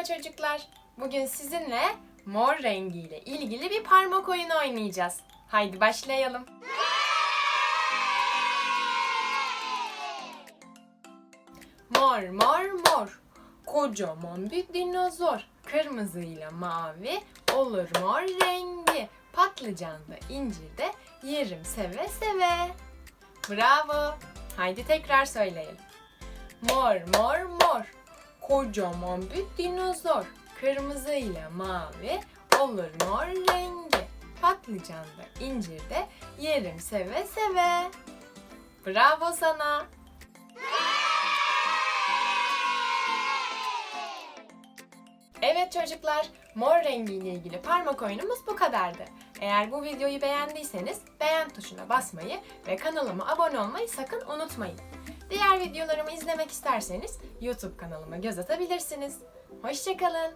Merhaba çocuklar. Bugün sizinle mor rengiyle ilgili bir parmak oyunu oynayacağız. Haydi başlayalım. Mor mor mor. Kocaman bir dinozor. Kırmızıyla mavi olur mor rengi. Patlıcanlı incir de yerim seve seve. Bravo. Haydi tekrar söyleyelim. Mor mor mor. Kocaman bir dinozor. Kırmızı ile mavi olur mor rengi. Patlıcan da incir de yerim seve seve. Bravo sana. Evet çocuklar, mor rengiyle ilgili parmak oyunumuz bu kadardı. Eğer bu videoyu beğendiyseniz beğen tuşuna basmayı ve kanalıma abone olmayı sakın unutmayın. Diğer videolarımı izlemek isterseniz YouTube kanalıma göz atabilirsiniz. Hoşçakalın.